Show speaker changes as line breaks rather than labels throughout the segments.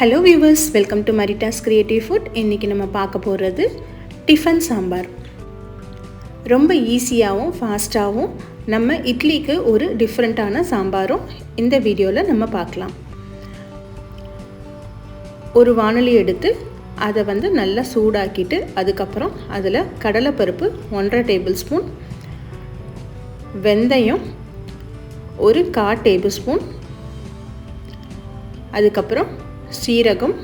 Hello viewers welcome to Marita's creative food இன்றைக்கி நம்ம பார்க்க போகிறது டிஃபன் சாம்பார். ரொம்ப ஈஸியாகவும் ஃபாஸ்ட்டாகவும் நம்ம இட்லிக்கு ஒரு டிஃப்ரெண்ட்டான சாம்பாரும் இந்த வீடியோவில் நம்ம பார்க்கலாம். ஒரு வானொலி எடுத்து அதை வந்து நல்லா சூடாக்கிட்டு அதுக்கப்புறம் அதில் கடலைப்பருப்பு ஒன்றரை டேபிள் ஸ்பூன் வெந்தயம் ஒரு கா டேபிள் ஸ்பூன் அதுக்கப்புறம் சீரகம்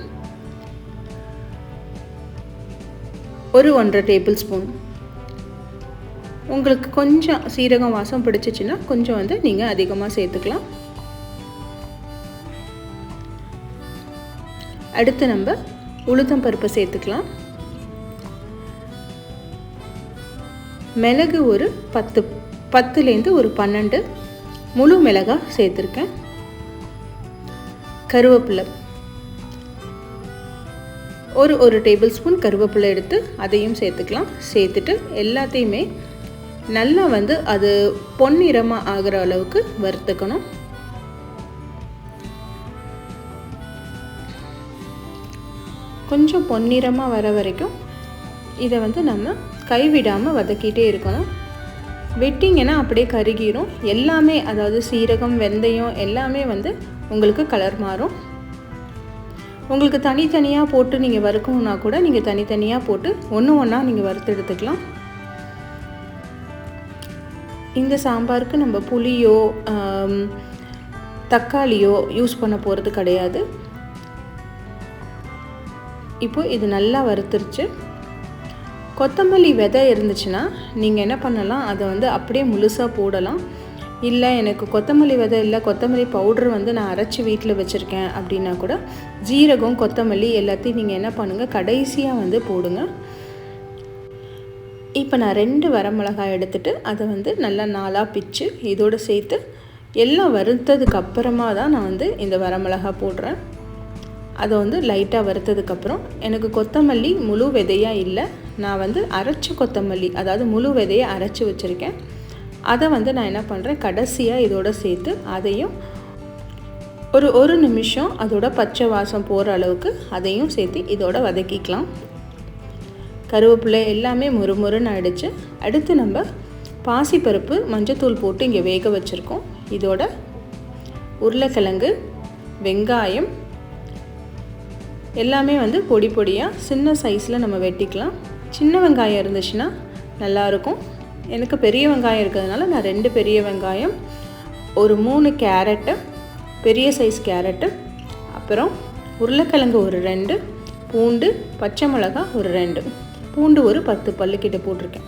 ஒரு ஒன்றரை டேபிள் ஸ்பூன். உங்களுக்கு கொஞ்சம் சீரகம் வாசம் பிடிச்சிச்சின்னா கொஞ்சம் வந்து நீங்கள் அதிகமாக சேர்த்துக்கலாம். அடுத்து நம்ம உளுத்தம் பருப்பை சேர்த்துக்கலாம். மிளகு ஒரு பத்து பத்துலேருந்து ஒரு பன்னெண்டு முழு மிளகாய் சேர்த்துருக்கேன். கருவேப்பிலை ஒரு ஒரு டேபிள் ஸ்பூன் கருவேப்பிலை எடுத்து அதையும் சேர்த்துக்கலாம். சேர்த்துட்டு எல்லாத்தையுமே நல்லா வந்து அது பொன்னிறமாக ஆகிற அளவுக்கு வறுத்துக்கணும். கொஞ்சம் பொன்னிறமாக வர வரைக்கும் இதை வந்து நம்ம கைவிடாமல் வதக்கிட்டே இருக்கணும். விட்டிங்கன்னா அப்படியே கருகிரும். எல்லாமே அதாவது சீரகம் வெந்தயம் எல்லாமே வந்து உங்களுக்கு கலர் மாறும். உங்களுக்கு தனித்தனியாக போட்டு நீங்கள் வறுக்கணுன்னா கூட நீங்கள் தனித்தனியாக போட்டு ஒன்று ஒன்றா நீங்கள் வறுத்து எடுத்துக்கலாம். இந்த சாம்பாருக்கு நம்ம புளியோ தக்காளியோ யூஸ் பண்ண போகிறது கிடையாது. இப்போ இது நல்லா வறுத்துருச்சு. கொத்தமல்லி விதை இருந்துச்சுன்னா நீங்கள் என்ன பண்ணலாம்? அதை வந்து அப்படியே முழுசாக போடலாம். இல்லை எனக்கு கொத்தமல்லி விதை இல்லை கொத்தமல்லி பவுட்ரு வந்து நான் அரைச்சி வீட்டில் வச்சுருக்கேன் அப்படின்னா கூட ஜீரகம் கொத்தமல்லி எல்லாத்தையும் நீங்கள் என்ன பண்ணுங்கள் கடைசியாக வந்து போடுங்க. இப்போ நான் ரெண்டு வரமிளகாய் எடுத்துகிட்டு அதை வந்து நல்லா நாளாக பிச்சு இதோடு சேர்த்து எல்லாம் வறுத்ததுக்கு அப்புறமா தான் நான் வந்து இந்த வரமிளகாய் போடுறேன். அதை வந்து லைட்டாக வறுத்ததுக்கப்புறம் எனக்கு கொத்தமல்லி முழு விதையாக இல்லை நான் வந்து அரைச்ச கொத்தமல்லி அதாவது முழு விதையை அரைச்சி வச்சுருக்கேன். அதை வந்து நான் என்ன பண்ணுறேன் கடைசியாக இதோட சேர்த்து அதையும் ஒரு ஒரு நிமிஷம் அதோட பச்சை வாசம் போகிற அளவுக்கு அதையும் சேர்த்து இதோட வதக்கிக்கலாம். கருவேப்பிலை எல்லாமே முறுமுறுன்னு ஆயிடுச்சு. அடுத்து நம்ம பாசிப்பருப்பு மஞ்சத்தூள் போட்டு இங்கே வேக வச்சுருக்கோம். இதோட உருளைக்கிழங்கு வெங்காயம் எல்லாமே வந்து பொடி பொடியாக சின்ன சைஸில் நம்ம வெட்டிக்கலாம். சின்ன வெங்காயம் இருந்துச்சுன்னா நல்லாயிருக்கும் எனக்கு பெரிய வெங்காயம் இருக்கிறதுனால நான் ரெண்டு பெரிய வெங்காயம் ஒரு மூணு கேரட்டு பெரிய சைஸ் கேரட்டு அப்புறம் உருளைக்கிழங்கு ஒரு ரெண்டு பூண்டு பச்சை மிளகா ஒரு ரெண்டு. பூண்டு ஒரு பத்து பல்லுக்கிட்ட போட்டிருக்கேன்.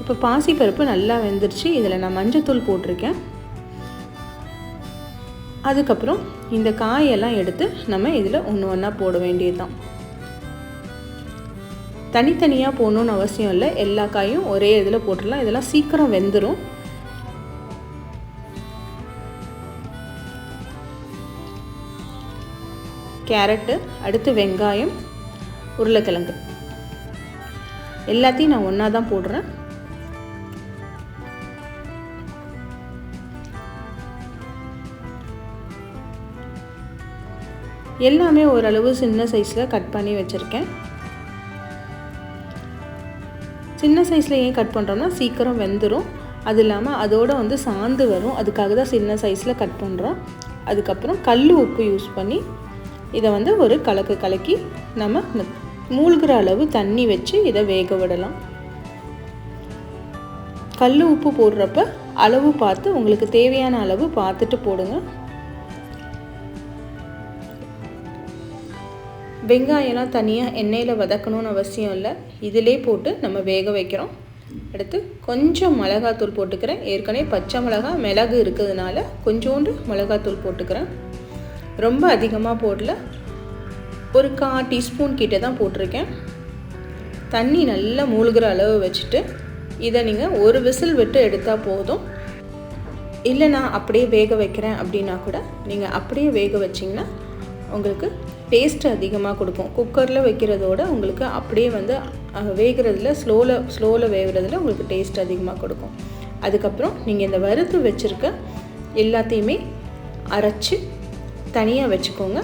இப்போ பாசிப்பருப்பு நல்லா வெந்துருச்சு. இதில் நான் மஞ்சத்தூள் போட்டிருக்கேன். அதுக்கப்புறம் இந்த காயெல்லாம் எடுத்து நம்ம இதில் ஒன்று ஒன்றா போட வேண்டியது தான் தனித்தனியாக போகணுன்னு அவசியம் இல்லை. எல்லா காயும் ஒரே இதில் போட்டுடலாம். இதெல்லாம் சீக்கிரம் வெந்துடும் கேரட்டு அடுத்து வெங்காயம் உருளைக்கிழங்கு. எல்லாத்தையும் நான் ஒன்றா தான் போடுறேன். எல்லாமே ஓரளவு சின்ன சைஸில் கட் பண்ணி வச்சுருக்கேன். சின்ன சைஸில் ஏன் கட் பண்ணுறோம்னா சீக்கிரம் வெந்துடும் அது இல்லாமல் அதோடு வந்து சாந்து வரும். அதுக்காக தான் சின்ன சைஸில் கட் பண்ணுறோம் அதுக்கப்புறம் கல் உப்பு யூஸ் பண்ணி இதை வந்து ஒரு கலக்கு கலக்கி நம்ம மூழ்கிற அளவு தண்ணி வச்சு இதை வேக விடலாம். கல் உப்பு போடுறப்ப அளவு பார்த்து உங்களுக்கு தேவையான அளவு பார்த்துட்டு போடுங்க. வெங்காயம்லாம் தனியாக எண்ணெயில் வதக்கணும்னு அவசியம் இல்லை. இதிலே போட்டு நம்ம வேக வைக்கிறோம். அடுத்து கொஞ்சம் மிளகாத்தூள் போட்டுக்கிறேன். ஏற்கனவே பச்சை மிளகா மிளகு இருக்கிறதுனால கொஞ்சோண்டு மிளகாத்தூள் போட்டுக்கிறேன். ரொம்ப அதிகமாக போடல. ஒரு கா டீஸ்பூன் கிட்டே தான் போட்டிருக்கேன். தண்ணி நல்லா மூழ்கிற அளவு வச்சுட்டு இதை நீங்கள் ஒரு விசில் விட்டு எடுத்தால் போதும். இல்லை நான் அப்படியே வேக வைக்கிறேன் அப்படின்னா கூட நீங்கள் அப்படியே வேக வச்சிங்கன்னா உங்களுக்கு டேஸ்ட் அதிகமாக கொடுக்கும். குக்கரில் வைக்கிறதோட உங்களுக்கு அப்படியே வந்து வேகிறதுல ஸ்லோவில் ஸ்லோவில் வேகிறதுல உங்களுக்கு டேஸ்ட் அதிகமாக கொடுக்கும். அதுக்கப்புறம் நீங்கள் இந்த வறுத்து வச்சுருக்க எல்லாத்தையுமே அரைச்சி தனியாக வச்சுக்கோங்க.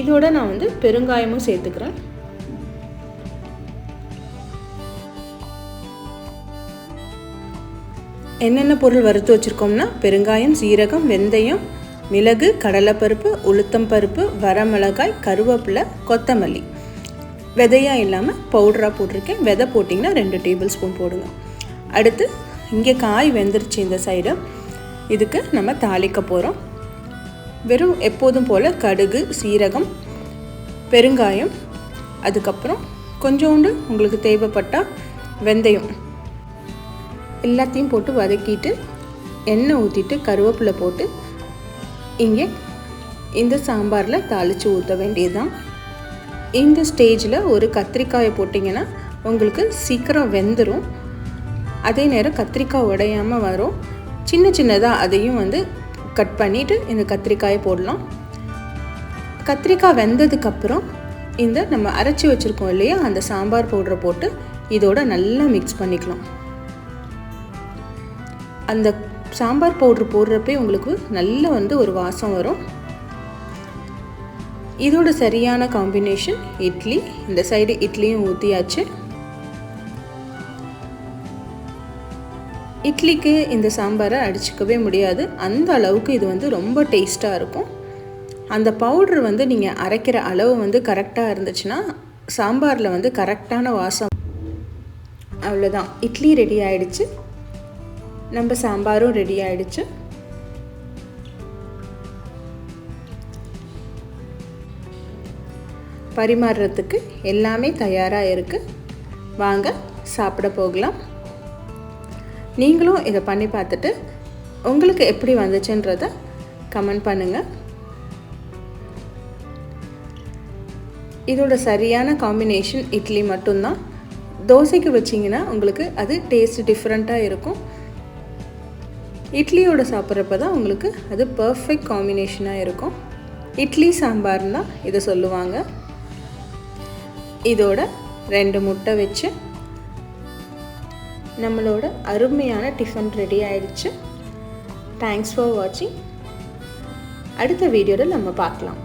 இதோட நான் வந்து பெருங்காயமும் சேர்த்துக்கிறேன். என்னென்ன பொருள் வறுத்து வச்சுருக்கோம்னா பெருங்காயம் சீரகம் வெந்தயம் மிளகு கடலைப்பருப்பு உளுத்தம் பருப்பு வரமிளகாய் கருவேப்பிலை கொத்தமல்லி. விதையாக இல்லாமல் பவுடராக போட்டிருக்கேன். விதை போட்டிங்கன்னா ரெண்டு டேபிள் ஸ்பூன் போடுங்க. அடுத்து இங்கே காய் வெந்துருச்சு இந்த சைடு இதுக்கு நம்ம தாளிக்க போகிறோம் வெறும் எப்போதும் போல் கடுகு சீரகம் பெருங்காயம் அதுக்கப்புறம் கொஞ்சோண்டு உங்களுக்கு தேவைப்பட்டால் வெந்தயம். எல்லாத்தையும் போட்டு வதக்கிட்டு எண்ணெய் ஊற்றிட்டு கருவேப்பிலை போட்டு இங்கே இந்த சாம்பாரில் தாளித்து ஊற்ற வேண்டியதுதான். இந்த ஸ்டேஜில் ஒரு கத்திரிக்காயை போட்டிங்கன்னா உங்களுக்கு சீக்கிரம் வெந்துடும் அதே நேரம் கத்திரிக்காய் உடையாமல் வரும். சின்ன சின்னதாக அதையும் வந்து கட் பண்ணிவிட்டு இந்த கத்திரிக்காயை போடலாம். கத்திரிக்காய் வெந்ததுக்கப்புறம் இந்த நம்ம அரைச்சி வச்சுருக்கோம் இல்லையா? அந்த சாம்பார் பவுடரை போட்டு இதோட நல்லா மிக்ஸ் பண்ணிக்கலாம். அந்த சாம்பார் பவுட்ரு போடுறப்பே உங்களுக்கு நல்ல வந்து ஒரு வாசம் வரும். இதோட சரியான காம்பினேஷன் இட்லி இந்த சைடு இட்லியும் ஊற்றியாச்சு இட்லிக்கு இந்த சாம்பாரை அடிச்சுக்கவே முடியாது. அந்த அளவுக்கு இது வந்து ரொம்ப டேஸ்ட்டாக இருக்கும். அந்த பவுட்ரு வந்து நீங்கள் அரைக்கிற அளவு வந்து கரெக்டாக இருந்துச்சுன்னா சாம்பாரில் வந்து கரெக்டான வாசம். அவ்வளோதான் இட்லி ரெடி ஆயிடுச்சு. நம்ம சாம்பாரும் ரெடி ஆயிடுச்சு. பரிமாறுறதுக்கு எல்லாமே தயாராக இருக்குது வாங்க சாப்பிட போகலாம். நீங்களும் இதை பண்ணி பார்த்துட்டு உங்களுக்கு எப்படி வந்துச்சுன்றத கமெண்ட் பண்ணுங்கள் இதோட சரியான காம்பினேஷன் இட்லி மட்டும்தான். தோசைக்கு வச்சிங்கன்னா உங்களுக்கு அது டேஸ்ட் டிஃப்ரெண்ட்டாக இருக்கும். இட்லியோட சாப்பிட்றப்ப தான் உங்களுக்கு அது பர்ஃபெக்ட் காம்பினேஷனாக இருக்கும். இட்லி சாம்பார் தான் இதை சொல்லுவாங்க. இதோட ரெண்டு முட்டை வச்சு நம்மளோட அருமையான டிஃபன் ரெடி ஆயிடுச்சு. தேங்க்ஸ் ஃபார் வாட்சிங் அடுத்த வீடியோவில் நம்ம பார்க்கலாம்.